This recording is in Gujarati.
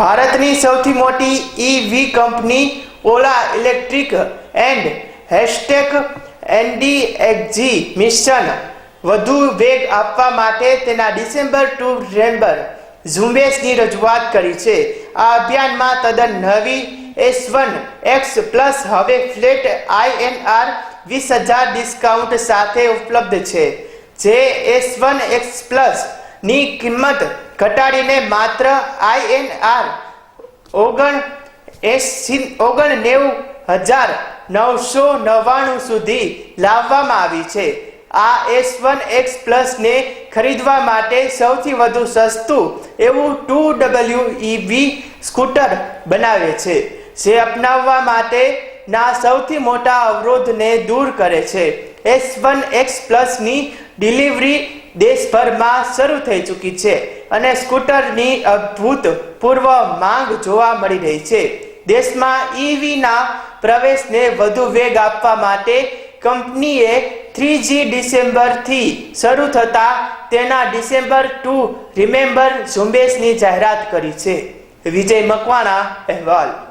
ભારતની સૌથી મોટી EV company Ola electric and hashtag એનડીએક્સજી મિશન વધુ વેગ આપવા માટે તેના ડિસેમ્બર ટુ ડિસેમ્બર ઝુંબેશની રજૂઆત કરી છે. આ અભિયાનમાં તદ્દન નવી એસ વન એક્સ પ્લસ હવે ફ્લેટ આઈએનઆર વીસ હજાર ડિસ્કાઉન્ટ સાથે ઉપલબ્ધ છે. જે એસ વન એક્સ પ્લસની કિંમત ઘટાડીને માત્ર આઈએનઆર ઓગણ એસી ઓગણ નેવું હજાર નવસો નવ્વાણું સુધી લાવવામાં આવી છે. આ એસ વન એક્સ પ્લસને ખરીદવા માટે સૌથી વધુ સસ્તું એવું ટુ ડબલ્યુ ઇવી સ્કૂટર બનાવે છે, જે અપનાવવા માટેના સૌથી મોટા અવરોધને દૂર કરે છે. એસ વન એક્સ પ્લસની ડિલિવરી દેશભરમાં શરૂ થઈ ચૂકી છે. અને સ્કૂટરની અભૂતપૂર્વ માંગ જોવા મળી રહી છે. દેશમાં ઈવીના પ્રવેશને વધુ વેગ આપવા માટે કંપનીએ થ્રી જી ડિસેમ્બરથી શરૂ થતા તેના ડિસેમ્બર ટુ રિમેમ્બર ઝુંબેશની જાહેરાત કરી છે. વિજય મકવાણા, અહેવાલ.